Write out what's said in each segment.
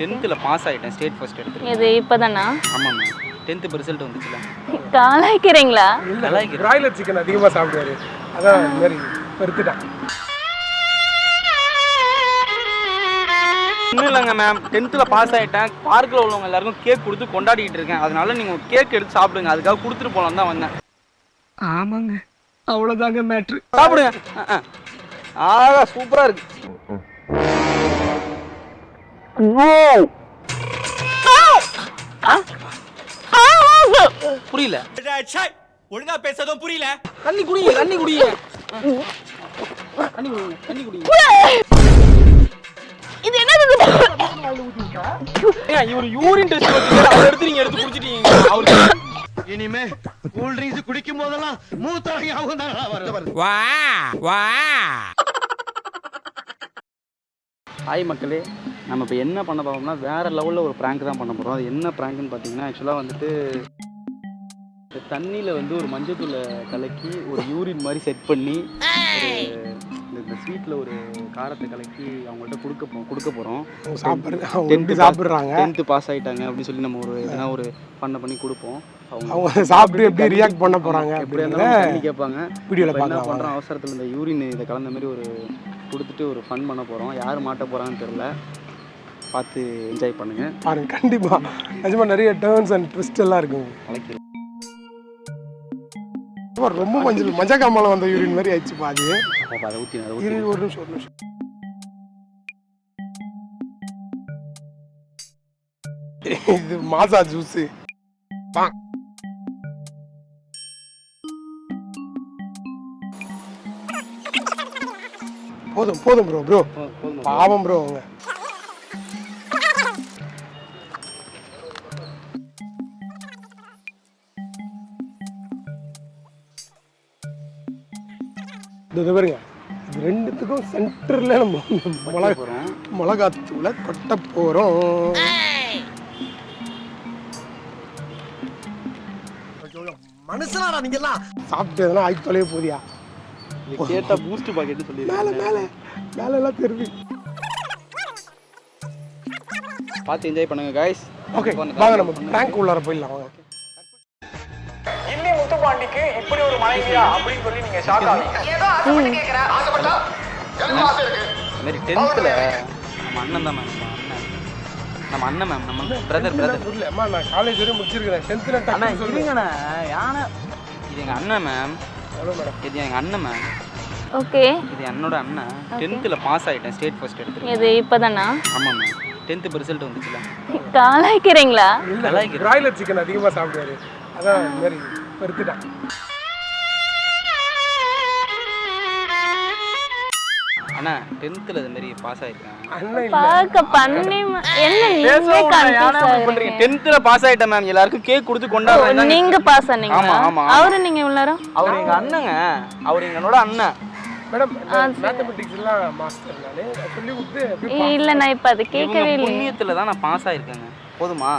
டென்த்தில் பாஸ் ஆகிட்டேன் state first எடுத்துருக்கேன் இது இப்போதானா? ஆமாம் மேம் டென்த்து இப்போ ரிசல்ட் வந்துச்சுல. காலாய்க்கிறீங்களா? பிராய்லர் சிக்கன் அதிகமாக சாப்பிடுவாரு. அதான் இந்த மாதிரி வெறுத்துட்டான் ஒன்றும் இல்லைங்க மேம் டென்த்தில் பாஸ் ஆகிட்டேன் பார்க்கில் உள்ளவங்க எல்லாருக்கும் கேக் கொடுத்து கொண்டாடிட்டு இருக்கேன். அதனால நீங்கள் கேக் எடுத்து சாப்பிடுங்க. அதுக்காக கொடுத்துட்டு போகலாம் தான் வந்தேன். ஆமாங்க. அவ்வளோதாங்க மேட்ரு சாப்பிடுங்க. ஆகா சூப்பராக இருக்கு. புரியல. ஒழுங்கா பேசதும் புரியல. தண்ணி குடிங்க தண்ணி குடிங்க. தண்ணி குடிங்க தண்ணி குடிங்க. இது ஏங்க, இவர் யூரின் டெஸ்ட் வச்சுட்டு அதை எடுத்து நீங்க எடுத்து குடிச்சிட்டீங்க. அவருக்கு இனிமே கூல் ட்ரிங்க்ஸ் குடிக்கும் போதெல்லாம் மூத்தம் ஞாபகம் தான் வா வா. ஹாய் மக்களே. நம்ம இப்போ என்ன பண்ண போறோம்னா வேற லெவலில் ஒரு ப்ராங்க் தான் பண்ண போகிறோம் அது என்ன ப்ராங்க்னு பார்த்தீங்கன்னா ஆக்சுவலாக வந்துட்டு தண்ணியில் வந்து ஒரு மஞ்சத்தூளை கலக்கி ஒரு யூரின் மாதிரி செட் பண்ணி ஒரு இந்த- ஸ்வீட்டில் ஒரு காரத்தை கலக்கி அவங்கள்ட்ட கொடுக்க போ கொடுக்க போகிறோம் எப்படி சாப்பிட்றாங்க. டென்த்து பாஸ் ஆகிட்டாங்க அப்படின்னு சொல்லி நம்ம ஒரு எதனா ஒரு பண்ண பண்ணி கொடுப்போம். அவங்க சாப்பிட்டு எப்படி ரியாக்ட் பண்ண போறாங்க எப்படி இருந்தாலும் தண்ணி கேட்பாங்க. இப்ப என்ன பண்ணுறோம் அவசரத்தில் இந்த யூரின் இதை கலந்த மாதிரி ஒரு கொடுத்துட்டு ஒரு ஃபன் பண்ண போகிறோம் யார் மாட்ட போகிறான்னு தெரில பார்த்து என்ஜாய் பண்ணுங்க. பாருங்க கண்டிப்பா. நிஜமா நிறைய டேர்ன்ஸ் அண்ட் ட்விஸ்ட் எல்லாம் அப்பா, ரொம்ப மஞ்சள் மஞ்சள் காமால வந்த யூரின் மாதிரி ஆயிடுச்சு பாது. அதை ஊற்றி ஒரு நிமிஷம் ஒரு நிமிஷம். இது மாசா ஜூஸ் போதும் போதும் ப்ரோ ப்ரோ பாவம் ப்ரோ அவங்க. இது இது பாருங்க. இது ரெண்டுத்துக்கும் சென்டர்ல நம்ம மிளகா போகிறோம் மிளகாத்தூளை கொட்ட போறோம். மனுஷனாடா நீங்க எல்லாம் சாப்பிட்டு எதனா ஆக்கி தொலைய போதியா? இது கேட்டால் பூஸ்ட் பாக்கெட்னு சொல்லி மேல மேல மேல எல்லாம் தெரியுது பார்த்து என்ஜாய் பண்ணுங்க காய்ஸ் ஓகே வாங்க நம்ம பேங்க் உள்ளார போயிடலாம் வாங்க. முத்துப்பாண்டிக்கு இப்படி ஒரு மனைவியா அப்படின்னு சொல்லி நீங்க ஷாக் ஆவீங்க. இந்த மாதிரி டென்த்தில் நம்ம அண்ணன் தான் மேம் நம்ம அண்ணன். நம்ம அண்ணன் மேம் நம்ம பிரதர் பிரதர் புரியல. அம்மா நான் காலேஜ் வரையும் முடிச்சிருக்கிறேன். டென்த்தில் அண்ணா இருங்கண்ணா யானை? இது எங்கள் அண்ணன் மேம். இது எங்கள் அண்ணன் மேம். ஓகே. இது என்னோட அண்ணன். டென்த்தில் பாஸ் ஆகிட்டேன் ஸ்டேட் ஃபர்ஸ்ட் எடுத்துருக்கேன். இது இப்போதானா? ஆமாம் மேம். டென்த்து இப்போ ரிசல்ட் வந்துச்சுல. காலாய்க்கிறீங்களா? இல்லை கலாய்க்கிறேன். பிராய்லர் சிக்கன் அதிகமாக சாப்பிடுவாரு. அதான் வெறுத்துட்டான் அண்ணா டென்த்தில் இது மாதிரி பாஸ் ஆகிருக்கேன் அண்ணன் இல்லை. பார்க்க பண்ணி ம- என்ன நீங்களே கன்ஃபியூஸ் பாஸ் ஆகிட்டேன் மேம் எல்லாருக்கும் கேக் கொடுத்து கொண்டாடுறாங்க நீங்க பாஸ் ஆனீங்களா? ஆமா, ஆமா. அவரு நீங்க இவ்வளோ அவர் எங்கள் அண்ணங்க. அவர் என்னோட அண்ணன். மேடம் மேத்தமெட்டிக்ஸ் எல்லாம் மாஸ்டர் நான். சொல்லி கொடுத்து அப்படியே இல்ல நான் இப்ப அது கேட்கவே இல்லை புண்ணியத்தில் தான் நான் பாஸ் ஆயிருக்கேங்க. போதுமா?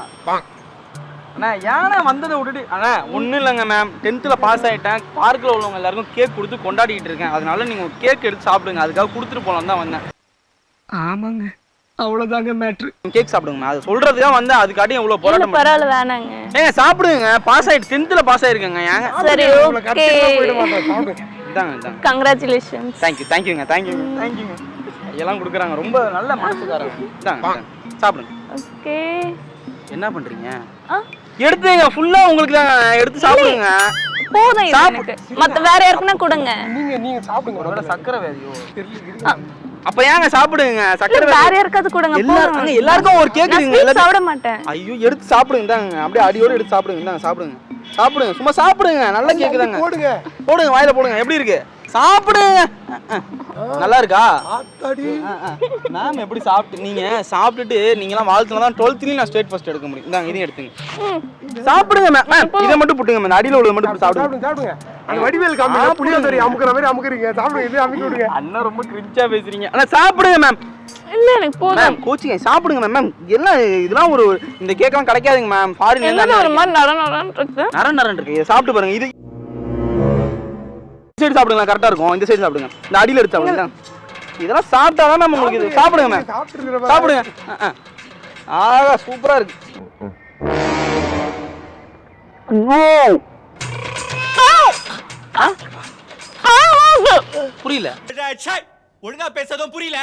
அண்ணா ஏன்னா வந்ததை விட்டுட்டு அண்ணா ஒன்றும் இல்லைங்க மேம் டென்த்தில் பாஸ் ஆகிட்டேன் பார்க்கில் உள்ளவங்க எல்லாருக்கும் கேக் கொடுத்து கொண்டாடிட்டு இருக்கேன். அதனால நீங்கள் கேக் எடுத்து சாப்பிடுங்க. அதுக்காக கொடுத்துட்டு போகலாம் தான் வந்தேன். ஆமாங்க. அவ்வளோதாங்க மேட்ரு கேக் சாப்பிடுங்க அது சொல்றது தான் வந்து அதுக்காட்டி எவ்வளோ போராட்டம் பரவாயில்ல வேணாங்க. ஏங்க சாப்பிடுங்க. பாஸ் ஆயிட்டு டென்த்தில் பாஸ் ஆயிருக்கேங்க. ஏங்க? சரி ஓகே இதாங்க இதாங்க கங்க்ராச்சுலேஷன்ஸ் தேங்க்யூ தேங்க்யூங்க தேங்க்யூங்க தேங்க்யூங்க எல்லாம் கொடுக்குறாங்க. ரொம்ப நல்ல மனசுக்காரங்க இதாங்க இதாங்க. சாப்பிடுங்க. ஓகே என்ன பண்ணுறீங்க ஆ? எடுத்துங்க ஃபுல்லாக உங்களுக்கு தாங்க எடுத்து சாப்பிடுங்க. போதும் இது எனக்கு. மத்த வேற யாருக்குன்னா கொடுங்க. நீங்க நீங்க சாப்பிடுங்க. ஒருவேளை சக்கரை வியாதியோ? தெரியல அப்ப ஏங்க சாப்பிடுங்க சக்கரை வேற யாருக்காவது கொடுங்க எல்லாரும் எல்லாருக்கும் ஒரு கேக் எல்லாரும் சாப்பிட மாட்டேன். ஐயோ எடுத்து சாப்பிடுங்க இந்தாங்க அப்படியே அடியோட எடுத்து சாப்பிடுங்க இந்தாங்க சாப்பிடுங்க. சாப்பிடுங்க சும்மா சாப்பிடுங்க நல்லா கேக்குதாங்க. போடுங்க. போடுங்க வாயில போடுங்க எப்படி இருக்கு? அஹ். நல்லா இருக்கா மேம் எப்படி சாப்பிட்டு நீங்க சாப்பிட்டுட்டு நீங்களாம் வாழ்த்துல தான் டுவெல்த்லயும் நான் ஸ்டேட் ஃபர்ஸ்ட் எடுக்க முடியும். இந்தாங்க இதையும் எடுத்துங்க. சாப்பிடுங்க மேம் மேம் இதை மட்டும் போட்டுங்க மேம் அடியில உள்ளது மட்டும் சாப்பிடுங்க சாப்பிடுங்க. அந்த வடிவேல் காமிங்க புளியோதரை அமுக்குற மாதிரி அமுக்குறீங்க. சாப்பிடுங்க இது அமுக்கி விடுங்க. அண்ணன் ரொம்ப கிரிஞ்சா பேசுறீங்க. ஆனா சாப்பிடுங்க மேம் இல்ல எனக்கு போதும். மேம் கோச்சிங்க சாப்பிடுங்க மேம் மேம் எல்லாம் இதெல்லாம் ஒரு இந்த கேக்கெல்லாம் கிடைக்காதுங்க மேம் ஃபாரின் என்னது ஒரு மாதிரி நட நடன்னு இருக்கு நரன் நரன் இருக்கு இதை சாப்பிட்டு பாருங்க இது சைடு சாப்பிடுங்க கரெக்டா இருக்கும். இந்த சைடு சாப்பிடுங்க. இந்த அடியில எடுத்து சாப்பிடுங்க. இதெல்லாம் சாப்பிட்டா தான் நம்ம உங்களுக்கு இது. சாப்பிடுங்க சாப்பிடுங்க. ஆகா சூப்பரா இருக்கு. புரியல. ஒழுங்கா பேசுறதும் புரியல.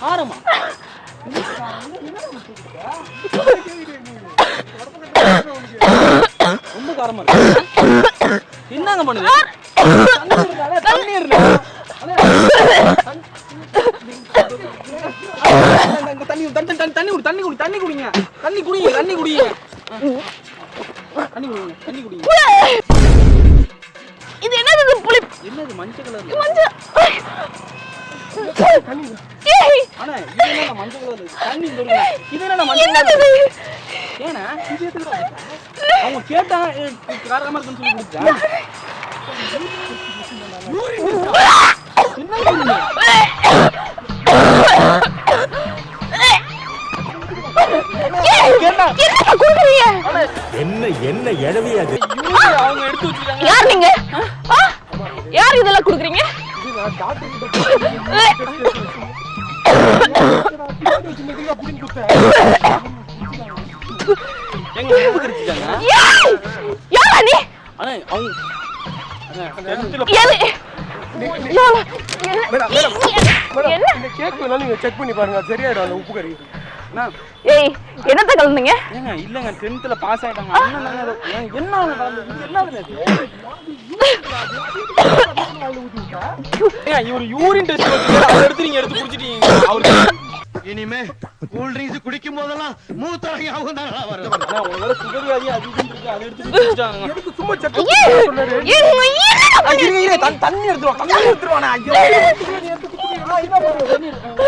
காரமா? ரொம்ப காரமா இருக்கு என்னங்க பண்ணுது தண்ணி இருந்தா தண்ணி தண்ணி தண்ணி தண்ணி குடி. தண்ணி குடி தண்ணி குடிங்க தண்ணி குடிங்க தண்ணி குடிங்க தண்ணி குடிங்க தண்ணி குடிங்க இது என்னது புளி என்னது மஞ்சள் கலர் மஞ்சள் ஏய் ஆனா இது என்ன மஞ்சள் கலர் தண்ணி சொல்லுங்க இது என்ன மஞ்சள் கலர் ஏன்னா இது எதுக்கு அவங்க கேட்டா "ஏய், இது காரமா இருக்குன்னு சொல்லி கொடுத்தா கேட்டா யாரா நீ ஆனா அவங்க என்ன செக் பண்ணி பாருங்க சரியாயிடும் அந்த உப்பு கறி ஏய் என்னத்த கலந்தீங்க ஏங்க இல்லங்க டென்த்ல பாஸ் ஆயிட்டாங்க அண்ணன் என்ன என்ன இவர் யூரின் டெஸ்ட் அதை எடுத்து நீங்க எடுத்து குடிச்சிட்டீங்க அவருக்கு இனிமே கூல் ட்ரிங்க்ஸ் குடிக்கும் போதெல்லாம் மூத்தரம் ஞாபகம் வரும் இருக்கு அதை எடுத்து குடிச்சிட்டாங்க சும்மா இருங்க தண்ணி எடுத்துருவா தண்ணி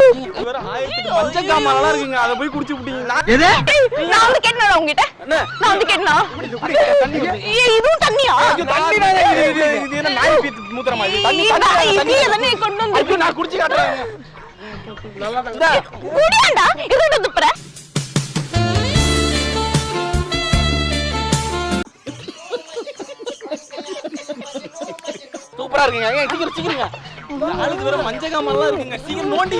ஐயோ. இருக்குங்க அதை போய் குடிச்சு விட்டீங்களா? எது? நான் வந்து கேட்டேனா உங்ககிட்ட? நான் வந்து கேட்டனா? இதுவும் தண்ணியா? தண்ணி தானே இது, என்ன நாய் மூத்திரமா இது? தண்ணி, தண்ணி தானே, தானே. கொண்டு வந்து நான் குடிச்சு காட்டுறேன். குடியாண்டா எதுக்கு துப்புற சூப்பரா இருக்குங்க. ஏங்க, சீக்கிரம் சீக்கிரங்க. இந்த ஆளுக்கு வேற மஞ்சள் காமெல்லாம் இருக்குங்க. சீக்கிரம் நோண்டி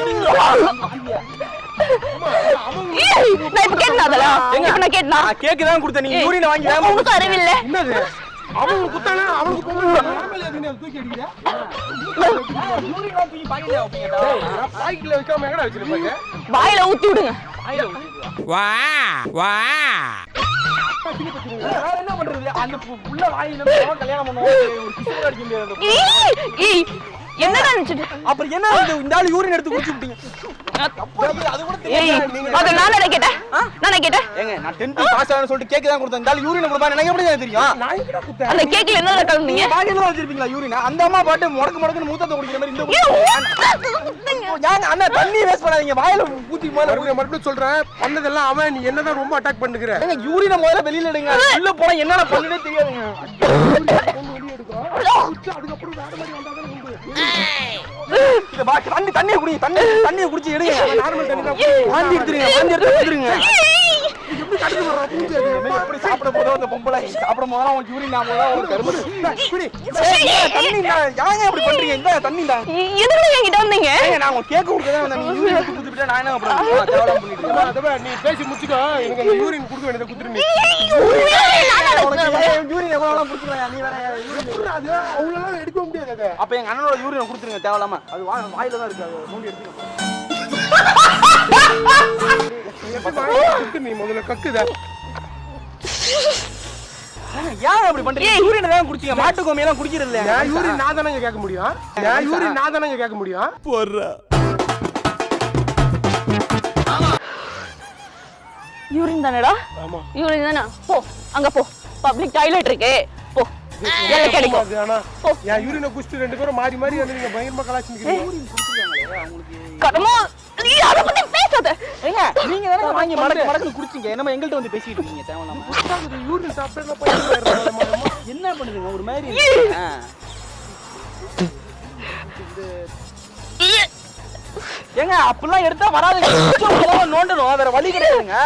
நான் இப்ப கேட்டனா அதெல்லாம்? இப்ப நான் கேட்டனா? கேக்கு தான் கொடுத்தேன். நீங்க யூரினை வாங்கி உனக்கு அறிவில்ல? என்னது? அவங்களுக்கு குத்தானா நார்மல் எதுன்னு தூக்கி அடிக்கிற பாக்கெட்ல வைக்காம எங்கடா வச்சிருப்பாங்க வாயில ஊத்தி விடுங்க. வா வா. என்ன பண்றது? அந்த புள்ள வாயில கல்யாணம் கூட அடிக்க முடியாது என்னடா நினைச்சிட்டு? அப்புறம் என்ன இந்த- இந்த ஆளு யூரின் எடுத்து குடிச்சு விட்டீங்க? நான் கேட்டேன்? நான் கேட்டேன்? ஏங்க நான் 10th பாஸ் சொல்லிட்டு கேக் தான் கொடுத்தேன். இந்த ஆளு யூரின் கொடுப்பா எனக்கு எப்படி தெரியும்? அந்த கேக்ல என்ன கலந்தீங்க? பாக்கெட்ல வச்சிருப்பீங்களா யூரின் அந்த அம்மா பாட்டு முடக்கு முடக்குன்னு மூத்தத்தை குடிக்கிற மாதிரி இந்த ஏங்க அண்ணா தண்ணி வேஸ்ட் பண்ணாதீங்க. வாயில ஊத்தி முதல்ல மறுபடியும் மறுபடியும் சொல்றேன் பண்ணதெல்லாம் அவன் நீ என்னதான் ரொம்ப அட்டாக் பண்ணுகிற? ஏங்க யூரினை முதல்ல வெளியில எடுங்க. உள்ள போனா என்னென்ன பண்ணுனே தெரியாதுங்க. அதுக்கப்புறம் வேற மாதிரி வந்தாதான் தண்ணி தண்ணியை குடி தண்ணி தண்ணியை குடிச்சு எடுங்க. நார்மல் தண்ணி தான் வாந்தி எடுத்துருங்க வாந்தி எடுத்து வந்துருங்க ஏய், எப்படி சாப்பிட போதோ அந்த பொம்பளை சாப்பிட போதா உன் யூரின் நாம தான் ஒரு ஏய், தண்ணி ஏங்க இப்படி பண்றீங்க? இந்த தண்ணி தான் எதுக்கு என்கிட்ட வந்தீங்க? ஏங்க நான் உங்க கேக் கொடுக்க தான் வந்தேன் நீங்க யூரின் கொடுத்துட்டா நான் என்ன தேவலாம் பண்ணிட்டு இருக்கேன்? அதவே நீ பேசி முடிச்சுக்கோ. எனக்கு அந்த யூரின் கொடுக்க வேண்டியதை குத்துரு நீ. யூரின் எவ்வளவு நீ வேற urine அது அவ்வளவு எடுக்க முடியாது அப்ப எங்க அண்ணனோட யூரின் கொடுத்துருங்க தேவையில்லாம அது வா- வாயில தான் இருக்கு அது எடுத்துக்கோ. நீ முதல்ல கக்குத? ஏன் அப்படி பண்றீங்க? யூரின் தான் குடிச்சீங்க மாட்டு குடிக்கிறது என் யூரின் நான் தானங்க கேட்க முடியும்? யூரின் நான் கேட்க முடியும்? யூரின் தானடா? ஆமா. யூரின் தானே? போ அங்க போ. பப்ளிக் டாய்லெட் இருக்கு. போ. எல்லாம் கிடைக்கும் என் யூரினை குடிச்சிட்டு ரெண்டு பேரும் மாறி மாறி வந்து நீங்க பயங்கரமா கலாச்சி நிக்கிறீங்க கடமோ நீ அத பத்தி பேசாத. ஏங்க நீங்க தானே வாங்கி மடக்கு மடக்கு குடிச்சீங்க. என்னமா எங்கள்ட்ட வந்து பேசிட்டு இருக்கீங்க தேவையில்லாம? யூரின் சாப்பிட்டா போய் என்ன பண்ணுதுங்க ஒரு மாதிரி. ஏங்க அப்படிலாம் எடுத்தா உள்ள நோண்டணும். வேற வழி கிடையாதுங்க.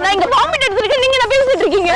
நான் இங்க வாமிட் எடுத்துருக்கேன். நீங்க என்ன பேசிட்டு இருக்கீங்க?